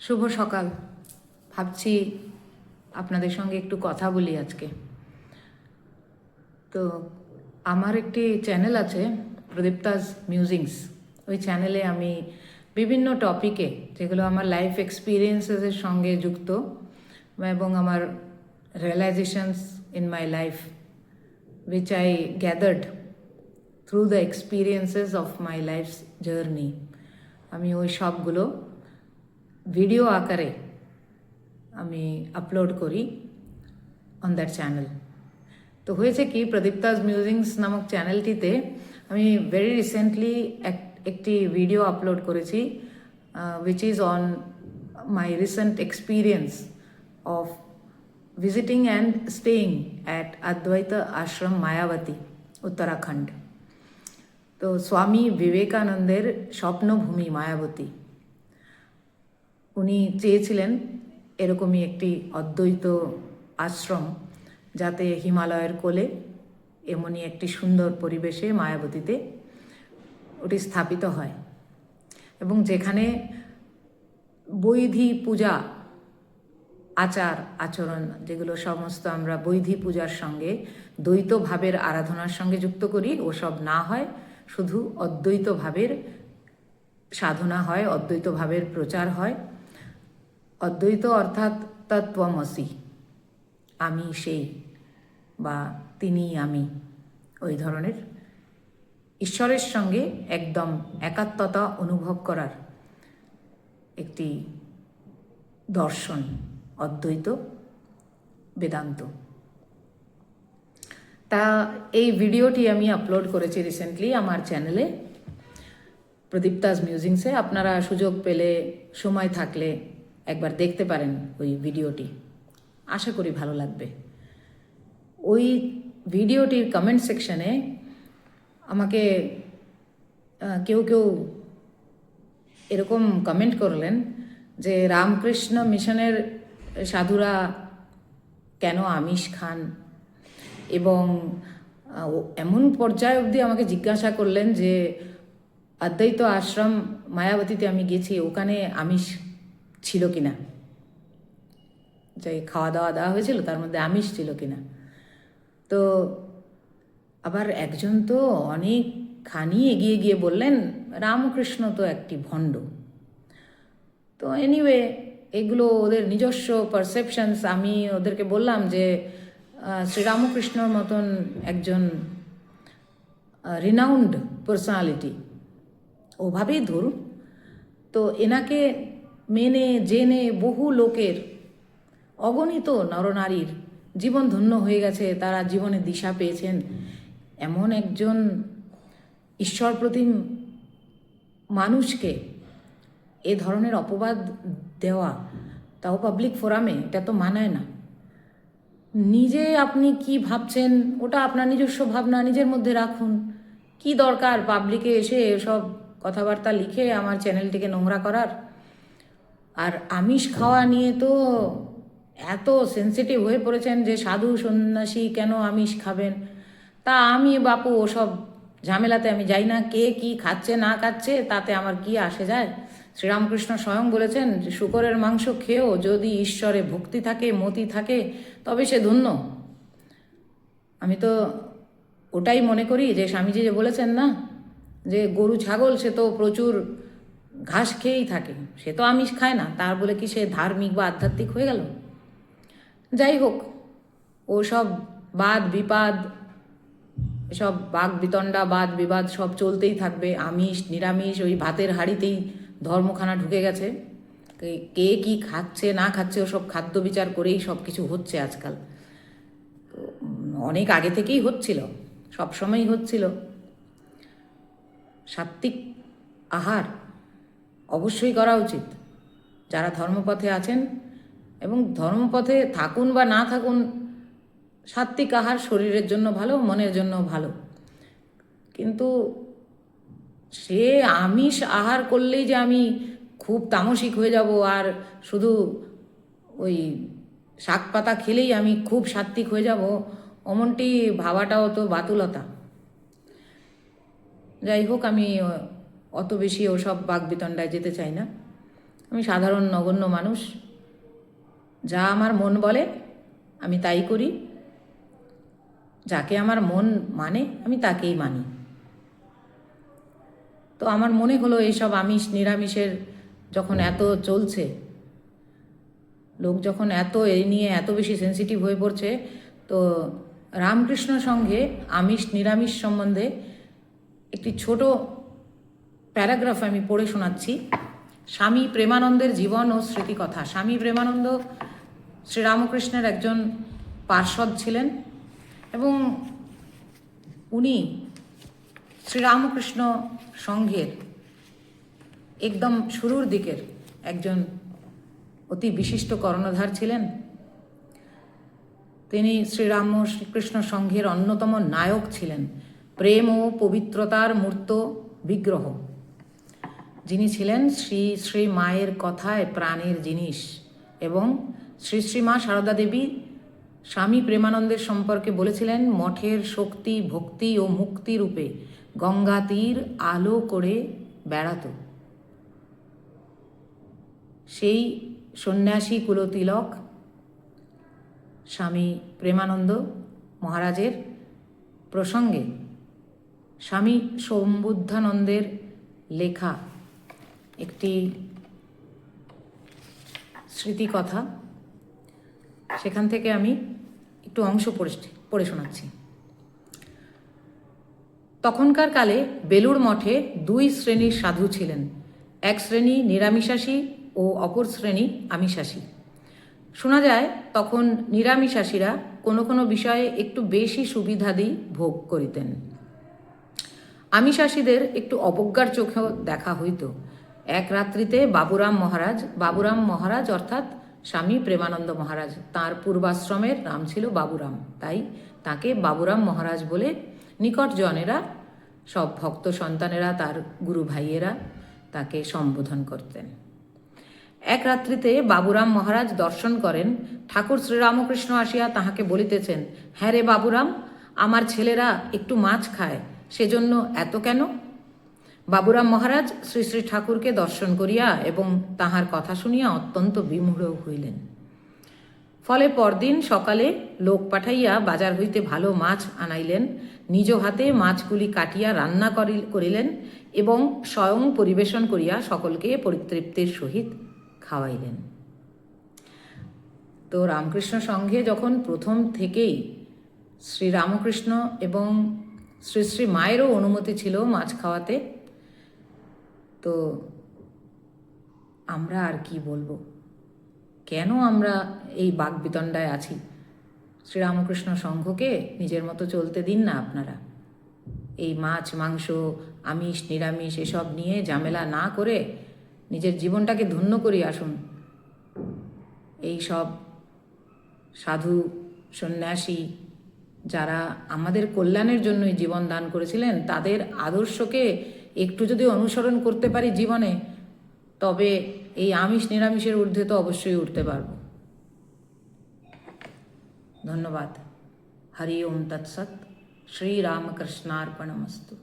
শুভ সকাল। ভাবছি আপনাদের সঙ্গে একটু কথা বলি আজকে। তো আমার একটি চ্যানেল আছে প্রদীপ্তাস মিউজিংস ওই চ্যানেলে আমি বিভিন্ন টপিকে যেগুলো আমার লাইফ এক্সপিরিয়েন্সেসের সঙ্গে যুক্ত এবং আমার realizations in my life which I gathered through the experiences of my life's journey আমি ওই সবগুলো ভিডিও আকারে আমি আপলোড করি অন দ্যাট চ্যানেল তো হয়েছে কি প্রদীপ্তাস মিউজিংস নামক চ্যানেলটিতে আমি ভেরি রিসেন্টলি একটি ভিডিও আপলোড করেছি which is on my recent experience of visiting and staying at Advaita Ashram Mayavati, Uttarakhand তো স্বামী বিবেকানন্দের স্বপ্নভূমি মায়াবতী উনি চেয়েছিলেন এরকমই একটি অদ্বৈত আশ্রম যাতে হিমালয়ের কোলে এমনই একটি সুন্দর পরিবেশে মায়াবতীতে ওটি স্থাপিত হয়। এবং যেখানে বৈধি পূজা আচার আচরণ যেগুলো সমস্ত আমরা বৈধি পূজার সঙ্গে, দ্বৈত ভাবের আরাধনার সঙ্গে যুক্ত করি, ওসব না হয়, শুধু অদ্বৈত ভাবের সাধনা হয়, অদ্বৈত ভাবের প্রচার হয়। অদ্বৈত অর্থাৎ তত্ত্বমসি। আমি সেই বা তিনি আমি, ওই ধরনের। ঈশ্বরের সঙ্গে একদম একাত্মতা অনুভব করার একটি দর্শন, অদ্বৈত বেদান্ত। তা এই ভিডিওটি আমি আপলোড করেছি রিসেন্টলি আমার চ্যানেলে প্রদীপ্তাস মিউজিংসে আপনারা সুযোগ পেলে, সময় থাকলে একবার দেখতে পারেন ওই ভিডিওটি। আশা করি ভালো লাগবে। ওই ভিডিওটির কমেন্ট সেকশনে আমাকে কেউ কেউ এরকম কমেন্ট করলেন যে, রামকৃষ্ণ মিশনের সাধুরা কেন আমিষ খান? এবং এমন পর্যায় অবধি আমাকে জিজ্ঞাসা করলেন যে অদ্বৈত আশ্রম মায়াবতীতে আমি গেছি, ওখানে আমিষ ছিল কি না যাই খাওয়া দাওয়া দেওয়া হয়েছিল, তার মধ্যে আমিষ ছিল কি না তো আবার একজন তো অনেকখানি এগিয়ে গিয়ে বললেন, রামকৃষ্ণ তো একটি ভণ্ড। তো এনিওয়ে এগুলো ওদের নিজস্ব পারসেপশনস আমি ওদেরকে বললাম যে শ্রীরামকৃষ্ণর মতন একজন রিনাউন্ড পার্সোনালিটি ওভাবেই ধরুন। তো এনাকে মেনে, জেনে বহু লোকের অগণিত নরনারীর জীবন ধন্য হয়ে গেছে, তারা জীবনে দিশা পেয়েছেন। এমন একজন ঈশ্বর প্রতিম মানুষকে এ ধরনের অপবাদ দেওয়া তাও পাবলিক ফোরামে এটা তো মানায় না। নিজে আপনি কি ভাবছেন, ওটা আপনার নিজস্ব ভাবনা, নিজের মধ্যে রাখুন। কি দরকার পাবলিকে এসে এসব কথাবার্তা লিখে আমার চ্যানেলটিকে নোংরা করার? আর আমিষ খাওয়া নিয়ে তো এত সেন্সিটিভ হয়ে পড়েছেন যে সাধু সন্ন্যাসী কেন আমিষ খাবেন? তা আমি বাপু ওসব ঝামেলাতে আমি যাই না, কে কি খাচ্ছে, না খাচ্ছে, তাতে আমার কি আসে যায়? শ্রীরামকৃষ্ণ স্বয়ং বলেছেন যে, শুকরের মাংস খেয়েও যদি ঈশ্বরে ভক্তি থাকে, মতি থাকে, তবে সে ধন্য। আমি তো ওটাই মনে করি যে, স্বামীজি যে বলেছেন না, যে গরু, ছাগল, সে তো প্রচুর ঘাস খেয়েই থাকে। সে তো আমিষ খায় না, তার বলে কি সে ধার্মিক বা আধ্যাত্মিক হয়ে গেল? যাই হোক, ও সব বাদ বিপাদ এসব বাঘ বিতণ্ডা, বাদ বিবাদ সব চলতেই থাকবে। আমিষ, নিরামিষ, ওই ভাতের হাঁড়িতেই ধর্মখানা ঢুকে গেছে। কে- কে খাচ্ছে, না খাচ্ছে ওসব খাদ্য বিচার করেই সব কিছু হচ্ছে আজকাল। অনেক আগে থেকেই হচ্ছিল সবসময়ই হচ্ছিল। সাত্বিক আহার। অবশ্যই করা উচিত। যারা ধর্মপথে আছেন এবং ধর্মপথে থাকুন বা না থাকুন সাত্বিক আহার শরীরের জন্য ভালো, মনের জন্য ভালো। কিন্তু সে আমিষ আহার করলেই যে আমি খুব তামসিক হয়ে যাব আর শুধু ওই শাক পাতা খেলেই আমি খুব সাত্বিক হয়ে যাব, অমনটি ভাবাটাও তো বাতুলতা। যাই হোক, আমি অত বেশি ওসব বাগবিতণ্ডায় যেতে চাই না। আমি সাধারণ নগণ্য মানুষ। যা আমার মন বলে, আমি তাই করি। যাকে আমার মন মানে আমি তাকেই মানি। তো আমার মনে হলো এইসব আমিষ, নিরামিষের যখন এত চলছে, লোক যখন এত এই নিয়ে এত বেশি সেন্সিটিভ হয়ে পড়ছে, তো রামকৃষ্ণ সঙ্গে আমিষ, নিরামিষ সম্বন্ধে একটি ছোট প্যারাগ্রাফ আমি পড়ে শোনাচ্ছি। স্বামী প্রেমানন্দের জীবন ও স্মৃতিকথা। স্বামী প্রেমানন্দ শ্রীরামকৃষ্ণের একজন পার্ষদ ছিলেন এবং উনি শ্রীরামকৃষ্ণ সংঘের একদম শুরুর দিকের একজন অতি বিশিষ্ট কর্ণধার ছিলেন। তিনি শ্রীরামকৃষ্ণ সংঘের অন্যতম নায়ক ছিলেন। প্রেম ও পবিত্রতার মূর্ত বিগ্রহ। যিনি ছিলেন শ্রী শ্রী মায়ের কথায় প্রাণের জিনিস এবং শ্রী শ্রী মা সারদা দেবী স্বামী প্রেমানন্দের সম্পর্কে বলেছিলেন, মঠের শক্তি, ভক্তি ও মুক্তি রূপে গঙ্গা তীর আলো করে বেড়াতো। সেই সন্ন্যাসী কুলতিলক স্বামী প্রেমানন্দ মহারাজের প্রসঙ্গে স্বামী সম্বুদ্ধানন্দের লেখা একটি স্মৃতিকথা। সেখান থেকে আমি একটু অংশ পড়ে শোনাচ্ছি। তখনকার কালে বেলুড় মঠে দুই শ্রেণির সাধু ছিলেন। এক শ্রেণি নিরামিষাসী ও অপর শ্রেণি আমিষাসী শোনা যায়, তখন নিরামিষাসীরা কোনো কোনো বিষয়ে একটু বেশি সুবিধাদি ভোগ করিতেন। আমিষাসীদের একটু অবজ্ঞার চোখেও দেখা হইত। এক রাত্রিতে বাবুরাম মহারাজ বাবুরাম মহারাজ অর্থাৎ স্বামী প্রেমানন্দ মহারাজ, তার পূর্বাশ্রমের নাম ছিল বাবুরাম। তাই তাকে বাবুরাম মহারাজ বলে নিকট জনেরা, সব ভক্ত সন্তানেরা, তার গুরু ভাইয়েরা তাকে সম্বোধন করতেন। এক রাত্রিতে বাবুরাম মহারাজ দর্শন করেন, ঠাকুর শ্রীরামকৃষ্ণ আসিয়া তাহাকে বলিতেছেন হ্যাঁ রে বাবুরাম, আমার ছেলেরা একটু মাছ খায়, সেজন্য এত কেন? বাবুরাম মহারাজ শ্রী শ্রী ঠাকুরকে দর্শন করিয়া এবং তাহার কথা শুনিয়া অত্যন্ত বিমূঢ় হইলেন। ফলে পরদিন সকালে লোক পাঠাইয়া বাজার হইতে ভালো মাছ আনাইলেন, নিজ হাতে মাছগুলি কাটিয়া রান্না করি- করিলেন এবং স্বয়ং পরিবেশন করিয়া সকলকে পরিতৃপ্তির সহিত খাওয়াইলেন। তো রামকৃষ্ণ সংঘে যখন প্রথম থেকেই শ্রী রামকৃষ্ণ এবং শ্রী শ্রী মায়েরও অনুমতি ছিল মাছ খাওয়াতে তো আমরা আর কি বলব? কেন আমরা এই বাগবিতণ্ডায় আছি? শ্রীরামকৃষ্ণ সংঘকে নিজের মতো চলতে দিন না আপনারা। এই মাছ, মাংস, আমিষ, নিরামিষ এসব নিয়ে ঝামেলা না করে নিজের জীবনটাকে ধন্য করি আসুন। এই সব সাধু, সন্ন্যাসী যারা আমাদের কল্যাণের জন্যই জীবন দান করেছিলেন, তাদের আদর্শকে একটু যদি অনুসরণ করতে পারি জীবনে, তবে এই আমিষ নিরামিষের ঊর্ধ্বে তো অবশ্যই উঠতে পারব। ধন্যবাদ। হরি ওম তৎসৎ। শ্রীরামকৃষ্ণার্পণমস্তু।